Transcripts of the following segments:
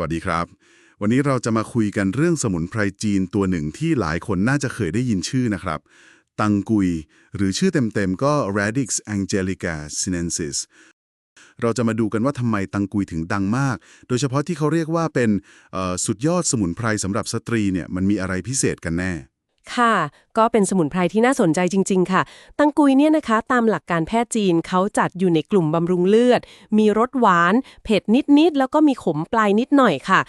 วัสดีครับ วันนี้เราจะมาคุยกันเรื่องสมุนไพรจีนตัวหนึ่งที่หลายคนน่าจะเคยได้ยินชื่อนะครับ ตังกุย หรือชื่อเต็มๆก็ Radix angelica sinensis เราจะมาดูกันว่าทำไมตังกุยถึงดังมาก โดยเฉพาะที่เขาเรียกว่าเป็นสุดยอดสมุนไพรสำหรับสตรีเนี่ยมันมีอะไรพิเศษกันแน่ ค่ะ ก็เป็นสมุนไพรที่น่าสนใจจริง ๆ ค่ะ ตังกุยเนี่ยนะคะ ตามหลักการแพทย์จีนเขาจัดอยู่ในกลุ่มบำรุงเลือด มีรสหวาน เผ็ดนิด ๆ แล้วก็มีขมปลายนิดหน่อยค่ะ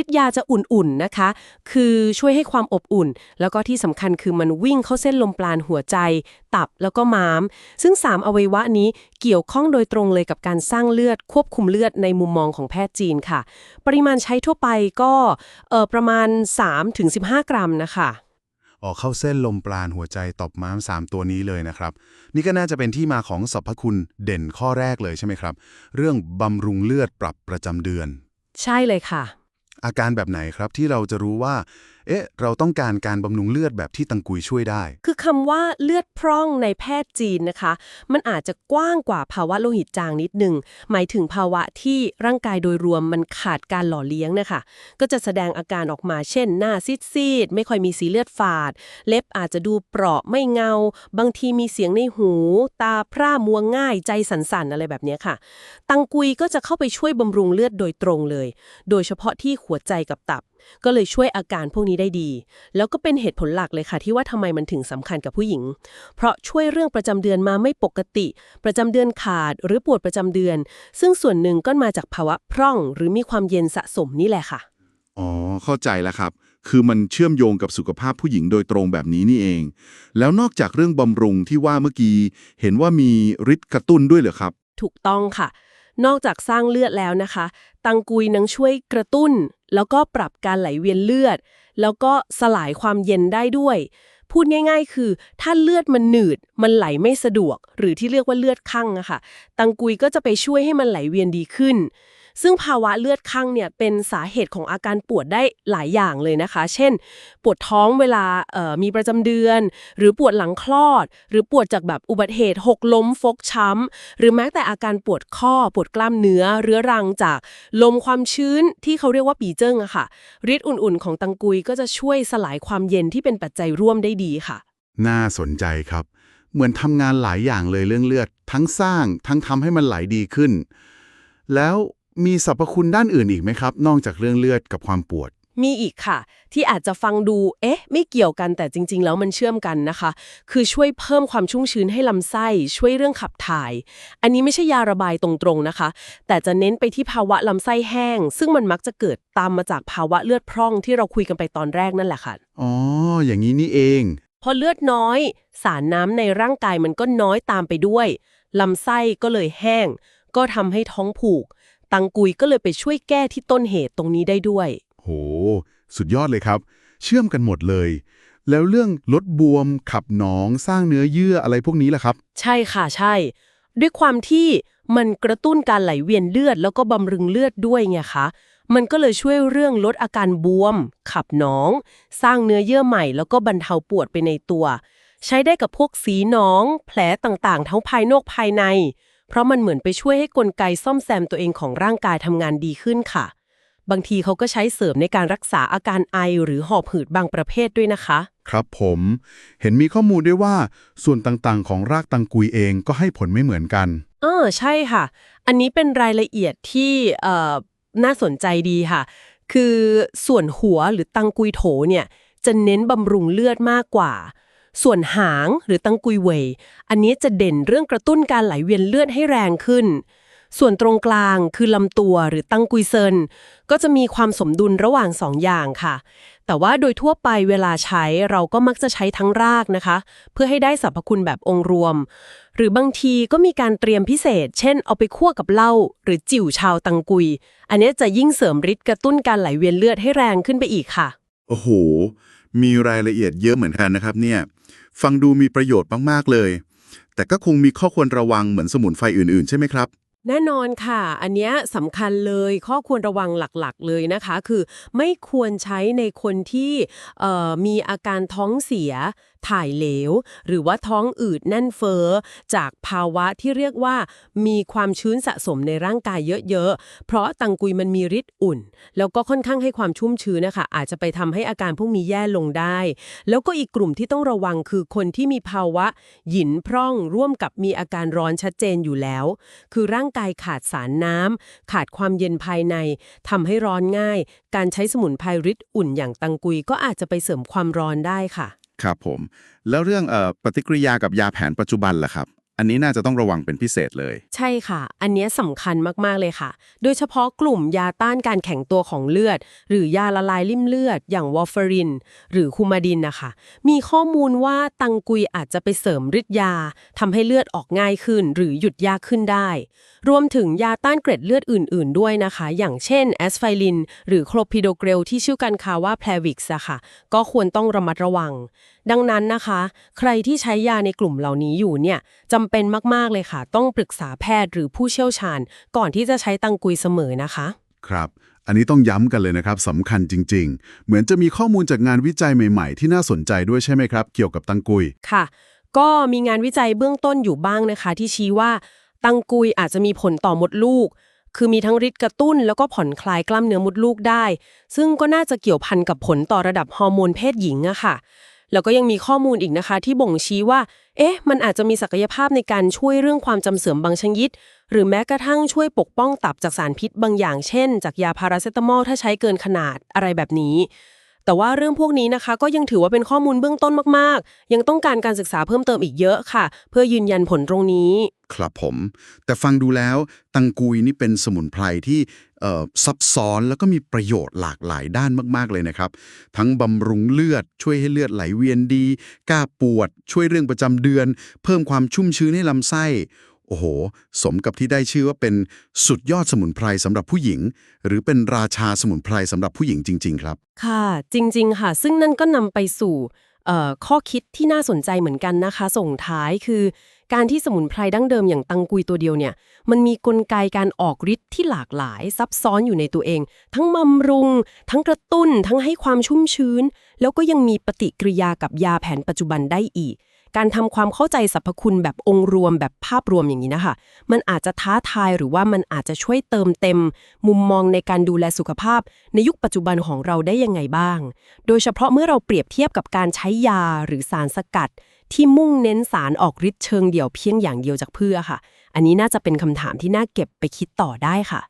ฤทธิ์ยาจะอุ่น ๆ นะคะ คือช่วยให้ความอบอุ่น แล้วก็ที่สำคัญคือมันวิ่งเข้าเส้นลมปราณหัวใจ ตับแล้วก็ม้าม ซึ่ง 3 อวัยวะนี้เกี่ยวข้องโดยตรงเลยกับการสร้างเลือด ควบคุมเลือดในมุมมองของแพทย์จีนค่ะ ปริมาณใช้ทั่วไปก็ประมาณ 3-15 กรัมนะคะ ออกเข้าเส้นลมปราณหัวใจตบม้าม 3 ตัวนี้เลยนะครับ นี่ก็น่าจะเป็นที่มาของสรรพคุณเด่นข้อแรกเลยใช่ไหมครับ เรื่องบำรุงเลือดปรับประจำเดือน ใช่เลยค่ะ อาการแบบไหนครับที่เราจะรู้ว่า เอ๊ะ เราต้องการการบำรุงเลือดแบบที่ตังกุยช่วยได้ คือคำว่าเลือดพร่องในแพทย์จีนนะคะ มันอาจจะกว้างกว่าภาวะโลหิตจางนิดหนึ่ง หมายถึงภาวะที่ร่างกายโดยรวมมันขาดการหล่อเลี้ยงนะคะ ก็จะแสดงอาการออกมาเช่น หน้าซีดๆ ไม่ค่อยมีสีเลือดฝาด เล็บอาจจะดูเปราะไม่เงา บางทีมีเสียงในหู ตาพร่ามัวง่าย ใจสั่นๆ อะไรแบบนี้ค่ะ ตังกุยก็จะเข้าไปช่วยบำรุงเลือดโดยตรงเลย โดยเฉพาะที่หัวใจกับตับ ก็เลยช่วยอาการพวกนี้ได้ดี แล้วก็เป็นเหตุผลหลักเลยค่ะที่ว่าทำไมมันถึงสำคัญกับผู้หญิง เพราะช่วยเรื่องประจำเดือนมาไม่ปกติ ประจำเดือนขาดหรือปวดประจำเดือน ซึ่งส่วนหนึ่งก็มาจากภาวะพร่อง หรือมีความเย็นสะสมนี่แหละค่ะ อ๋อ เข้าใจแล้วครับ คือมันเชื่อมโยงกับสุขภาพผู้หญิงโดยตรงแบบนี้นี่เอง แล้วนอกจากเรื่องบำรุงที่ว่าเมื่อกี้ เห็นว่ามีฤทธิ์กระตุ้นด้วยเหรอครับ ถูกต้องค่ะ นอกจากสร้างเลือดแล้วนะคะ ตังกุยนังช่วยกระตุ้น แล้วก็ปรับการไหลเวียนเลือด แล้วก็สลายความเย็นได้ด้วย พูดง่าย ๆ คือ ถ้าเลือดมันหนืด มันไหลไม่สะดวก หรือที่เรียกว่าเลือดข้างอะค่ะ ตังกุยก็จะไปช่วยให้มันไหลเวียนดีขึ้น ซึ่งภาวะเลือดข้างเนี่ยเป็นสาเหตุของอาการปวดได้หลายอย่างเลยนะคะ เช่น ปวดท้องเวลาเอ่อมีประจำเดือน หรือปวดหลังคลอด หรือปวดจากแบบอุบัติเหตุหกล้มฟกช้ำ หรือแม้แต่อาการปวดข้อปวดกล้ามเนื้อเรื้อรังจากลมความชื้นที่เขาเรียกว่าปีเจิ้งอะค่ะฤทธิ์อุ่นๆ ของตังกุยก็จะช่วยสลายความเย็นที่เป็นปัจจัยร่วมได้ดีค่ะ น่าสนใจครับ เหมือนทำงานหลายอย่างเลยเรื่องเลือด ทั้งสร้างทั้งทำให้มันไหลดีขึ้น แล้ว มีสรรพคุณด้านอื่นอีกไหมครับ นอกจากเรื่องเลือดกับความปวด มีอีกค่ะ ที่อาจจะฟังดู เอ๊ะ ไม่เกี่ยวกันแต่จริง ๆ แล้วมันเชื่อมกันนะคะ คือช่วยเพิ่มความชุ่มชื้นให้ลำไส้ ช่วยเรื่องขับถ่าย อันนี้ไม่ใช่ยาระบายตรงๆนะคะ แต่จะเน้นไปที่ภาวะลำไส้แห้ง ซึ่งมันมักจะเกิดตามมาจากภาวะเลือดพร่องที่เราคุยกันไปตอนแรกนั่นแหละค่ะ อ๋อ อย่างนี้นี่เอง พอเลือดน้อย สารน้ำในร่างกายมันก็น้อยตามไปด้วยลำไส้ก็เลยแห้ง ก็ทำให้ท้องผูก ตังกุยก็เลยไปช่วยแก้ที่ต้นเหตุตรงนี้ได้ด้วย โห สุดยอดเลยครับ เชื่อมกันหมดเลย แล้วเรื่องลดบวม ขับหนอง สร้างเนื้อเยื่ออะไรพวกนี้ล่ะครับ ใช่ค่ะใช่ ด้วยความที่มันกระตุ้นการไหลเวียนเลือด แล้วก็บำรุงเลือดด้วยไงคะ มันก็เลยช่วยเรื่องลดอาการบวม ขับหนอง สร้างเนื้อเยื่อใหม่ แล้วก็บรรเทาปวดไปในตัว ใช้ได้กับพวกสีหนอง แผลต่างๆ ทั้งภายนอกภายใน เพราะมันเหมือนไปช่วยให้กลไกซ่อมแซมตัวเองของร่างกายทำงานดีขึ้นค่ะ บางทีเขาก็ใช้เสริมในการรักษาอาการไอหรือหอบหืดบางประเภทด้วยนะคะ ครับผม เห็นมีข้อมูลด้วยว่า ส่วนต่างๆ ของรากตังกุยเองก็ให้ผลไม่เหมือนกันเออใช่ค่ะ อันนี้เป็นรายละเอียดที่เอ่อน่าสนใจดีค่ะ คือส่วนหัวหรือตังกุยโถเนี่ยจะเน้นบำรุงเลือดมากกว่า ส่วนหางหรือตังกุยเวยอันนี้จะเด่นเรื่องกระตุ้นการไหลเวียนเลือดให้แรงขึ้น ส่วนตรงกลางคือลำตัวหรือตังกุยเซิน ก็จะมีความสมดุลระหว่างสองอย่างค่ะ แต่ว่าโดยทั่วไปเวลาใช้เราก็มักจะใช้ทั้งรากนะคะ เพื่อให้ได้สรรพคุณแบบองค์รวม หรือบางทีก็มีการเตรียมพิเศษ เช่น เอาไปคั่วกับเหล้าหรือจิ่วชาวตังกุย อันนี้จะยิ่งเสริมฤทธิ์กระตุ้นการไหลเวียนเลือดให้แรงขึ้นไปอีกค่ะ โอ้โห มีรายละเอียดเยอะเหมือนกันนะครับเนี่ย ฟังดูมีประโยชน์มาก ๆ เลย แต่ก็คงมีข้อควรระวังเหมือนสมุนไพรอื่น ๆ ใช่ไหมครับ แน่นอนค่ะ อันเนี้ยสำคัญเลยข้อควรระวังหลักๆ เลยนะคะ คือไม่ควรใช้ในคนที่เอ่อมีอาการท้องเสียถ่ายเหลว หรือว่าท้องอืดแน่นเฟ้อจากภาวะที่เรียกว่า มีความชื้นสะสมในร่างกายเยอะๆ เพราะตังกุยมันมีฤทธิ์อุ่น แล้วก็ค่อนข้างให้ความชุ่มชื้นนะคะ อาจจะไปทำให้อาการพวกนี้แย่ลงได้ แล้วก็อีกกลุ่มที่ต้องระวังคือคนที่มีภาวะ หยินพร่องร่วมกับมีอาการร้อนชัดเจนอยู่แล้ว คือร่างกายขาดสารน้ำขาดความเย็นภายในทำให้ร้อนง่าย การใช้สมุนไพรฤทธิ์อุ่นอย่างตังกุยก็อาจจะไปเสริมความร้อนได้ค่ะ ครับผม แล้วเรื่องเอ่อปฏิกิริยากับยาแผนปัจจุบันล่ะครับ อันนี้น่าจะต้องระวังเป็นพิเศษเลย ใช่ค่ะ อันเนี้ยสำคัญมาก ๆ เลยค่ะ โดยเฉพาะกลุ่มยาต้านการแข็งตัวของเลือด หรือยาละลายริ่มเลือด อย่างวอร์ฟาริน หรือคูมาดินนะคะ มีข้อมูลว่าตังกุยอาจจะไปเสริมฤทธิ์ยาทำให้เลือดออกง่ายขึ้น หรือหยุดยากขึ้นได้ รวมถึงยาต้านเกร็ดเลือดอื่น ๆ ด้วยนะคะ อย่างเช่นแอสไฟลิน หรือโคลพิโดเกรลที่ชื่อกันค่ะว่าแพลวิกส์อะค่ะ ก็ควรต้องระมัดระวัง ดังนั้นนะคะ ใครที่ใช้ยาในกลุ่มเหล่านี้อยู่เนี่ยจำเป็นมาก ๆ เลยค่ะ ต้องปรึกษาแพทย์หรือผู้เชี่ยวชาญ ก่อนที่จะใช้ตังกุยเสมอนะคะ ครับ อันนี้ต้องย้ำกันเลยนะครับสำคัญจริง ๆ เหมือนจะมีข้อมูลจากงานวิจัยใหม่ ๆ ที่น่าสนใจด้วยใช่ไหมครับ เกี่ยวกับตังกุย ค่ะ ก็มีงานวิจัยเบื้องต้นอยู่บ้างนะคะ ที่ชี้ว่าตังกุยอาจจะมีผลต่อมดลูก คือมีทั้งฤทธิ์กระตุ้น แล้วก็ผ่อนคลายกล้ามเนื้อมดลูกได้ ซึ่งก็น่าจะเกี่ยวพันกับผลต่อระดับฮอร์โมนเพศหญิงอะค่ะ แล้วก็ยังมีข้อมูลอีกนะคะ ที่บ่งชี้ว่า เอ๊ะ มันอาจจะมีศักยภาพในการช่วยเรื่องความจำเสื่อมบางชนิด หรือแม้กระทั่งช่วยปกป้องตับจากสารพิษบางอย่าง เช่น จากยาพาราเซตามอลถ้าใช้เกินขนาดอะไรแบบนี้ แต่ว่าเรื่องพวกนี้นะคะ ก็ยังถือว่าเป็นข้อมูลเบื้องต้นมากๆ ยังต้องการการศึกษาเพิ่มเติมอีกเยอะค่ะ เพื่อยืนยันผลตรงนี้ ครับผม แต่ฟังดูแล้วตังกุยนี่เป็นสมุนไพรที่ ซับซ้อนแล้วก็มีประโยชน์หลากหลายด้านมากๆเลยนะครับ ทั้งบำรุงเลือด ช่วยให้เลือดไหลเวียนดีก้าปวด ช่วยเรื่องประจำเดือน เพิ่มความชุ่มชื้นให้ลำไส้ โอ้โห สมกับที่ได้ชื่อว่าเป็นสุดยอดสมุนไพรสำหรับผู้หญิง หรือเป็นราชาสมุนไพรสำหรับผู้หญิงจริง ๆ ครับ ค่ะ จริง ๆ ค่ะ ซึ่งนั่นก็นำไปสู่ ข้อคิดที่น่าสนใจเหมือนกันนะคะ ส่งท้ายคือ การที่สมุนไพรดั้งเดิมอย่างตังกุยตัวเดียวเนี่ย มันมีกลไกการออกฤทธิ์ที่หลากหลาย ซับซ้อนอยู่ในตัวเอง ทั้งบำรุง ทั้งกระตุ้น ทั้งให้ความชุ่มชื้น แล้วก็ยังมีปฏิกิริยากับยาแผนปัจจุบันได้อีก การทำความเข้าใจสรรพคุณแบบองค์รวมแบบภาพรวมอย่างนี้นะคะ มันอาจจะท้าทายหรือว่ามันอาจจะช่วยเติมเต็ม มุมมองในการดูแลสุขภาพ ในยุคปัจจุบันของเราได้ยังไงบ้าง โดยเฉพาะเมื่อเราเปรียบเทียบกับการใช้ยาหรือสารสกัด ที่มุ่งเน้นสารออกฤทธิ์เชิงเดี่ยวเพียงอย่างเดียวจากเพื่อค่ะ อันนี้น่าจะเป็นคำถามที่น่าเก็บไปคิดต่อได้ค่ะ